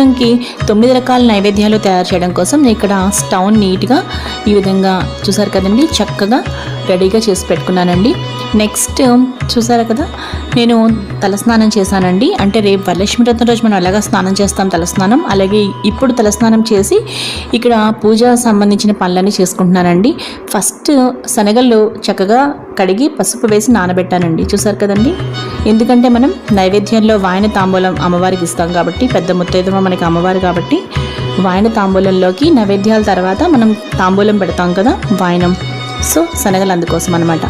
ముహూర్తంకి తొమ్మిది రకాల నైవేద్యాలు తయారు చేయడం కోసం నేను ఇక్కడ స్టవ్ నీట్గా ఈ విధంగా చూసారు కదండి చక్కగా రెడీగా చేసి పెట్టుకున్నానండి. నెక్స్ట్ చూసారు కదా నేను తలస్నానం చేశానండి. అంటే రేపు వరలక్ష్మి రత్న రోజు మనం ఎలాగా స్నానం చేస్తాం తలస్నానం. అలాగే ఇప్పుడు తలస్నానం చేసి ఇక్కడ పూజ సంబంధించిన పనులన్నీ చేసుకుంటున్నానండి. ఫస్ట్ శనగలు చక్కగా కడిగి పసుపు వేసి నానబెట్టానండి. చూసారు కదండి? ఎందుకంటే మనం నైవేద్యంలో వాయన తాంబూలం అమ్మవారికి ఇస్తాం కాబట్టి పెద్ద ముత్తైదమ్మ మనకి అమ్మవారు కాబట్టి వాయన తాంబూలంలోకి నైవేద్యాల తర్వాత మనం తాంబూలం పెడతాం కదా వాయనం. సో శనగలు అందుకోసం అనమాట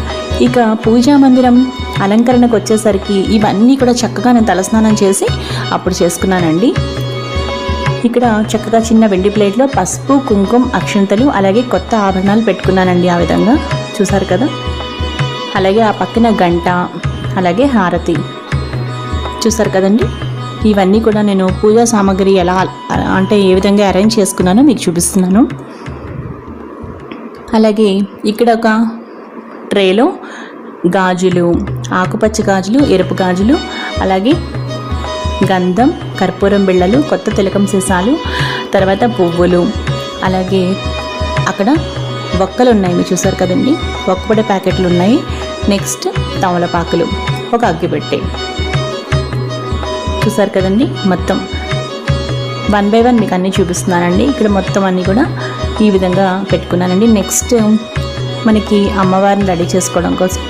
ఇక పూజా మందిరం అలంకరణకు వచ్చేసరికి ఇవన్నీ కూడా చక్కగా నేను తలస్నానం చేసి అప్పుడు చేసుకున్నానండి. ఇక్కడ చక్కగా చిన్న వెండి ప్లేట్లో పసుపు కుంకుమ అక్షంతలు అలాగే కొత్త ఆభరణాలు పెట్టుకున్నానండి ఆ విధంగా. చూసారు కదా? అలాగే ఆ పక్కన గంట అలాగే హారతి. చూసారు కదండి? ఇవన్నీ కూడా నేను పూజా సామాగ్రి ఎలా అంటే ఏ విధంగా అరేంజ్ చేసుకున్నానో మీకు చూపిస్తున్నాను. అలాగే ఇక్కడ ఒక ట్రేలో గాజులు ఆకుపచ్చ గాజులు ఎరుపు గాజులు అలాగే గంధం కర్పూరం బిళ్ళలు కొత్త తిలకం సీసాలు తర్వాత పువ్వులు అలాగే అక్కడ ఒక్కలు ఉన్నాయి మీరు చూసారు కదండి? ఒక్కపడే ప్యాకెట్లు ఉన్నాయి. నెక్స్ట్ తమలపాకులు. ఒక అగ్గిపెట్టె చూసారు కదండి మొత్తం? వన్ బై వన్ మీకు అన్నీ చూపిస్తున్నానండి. ఇక్కడ మొత్తం అన్నీ కూడా ఈ విధంగా పెట్టుకున్నానండి. నెక్స్ట్ మనకి అమ్మవారిని రెడీ చేసుకోవడం కోసం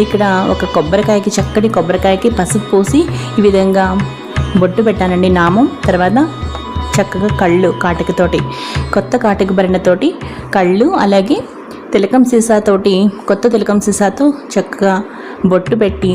ఇక్కడ ఒక కొబ్బరికాయకి చక్కటి కొబ్బరికాయకి పసుపు పోసి ఈ విధంగా బొట్టు పెట్టానండి నామం. తర్వాత చక్కగా కళ్ళు కాటికతోటి కొత్త కాటిక భరణతోటి కళ్ళు అలాగే తిలకం సీసాతోటి కొత్త తిలకం సీసాతో చక్కగా బొట్టు పెట్టి